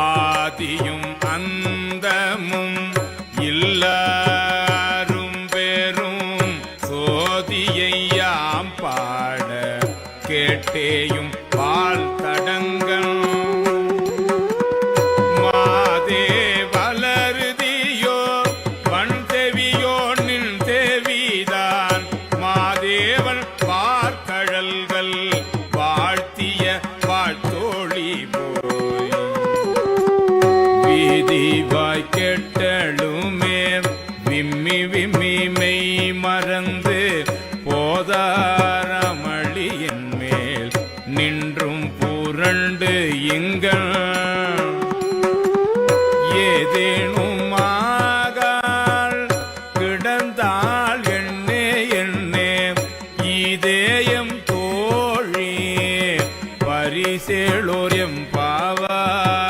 ஆதியும் அந்தமும் இல்லாரும் பெரும் சோதியையாம் பாட கேட்டேயும் பால் தடங்கள். மாதே வளருதியோ வன் தேவியோ நின் தேவிதான். மாதேவன் பார்க்கழல்கள் வாழ்த்திய வாழ்த்தோழி போய். செவிதிவாய் கேட்டலுமே விம்மி விம்மி மெய் மறந்து போதாரமளியின் மேல் நின்றும் புரண்டு இங்கள் ஏதேனும் ஆகால் கிடந்தால் எண்ணே எண்ணே இதேயம் தோழி பரிசேளோரியம் பாவா.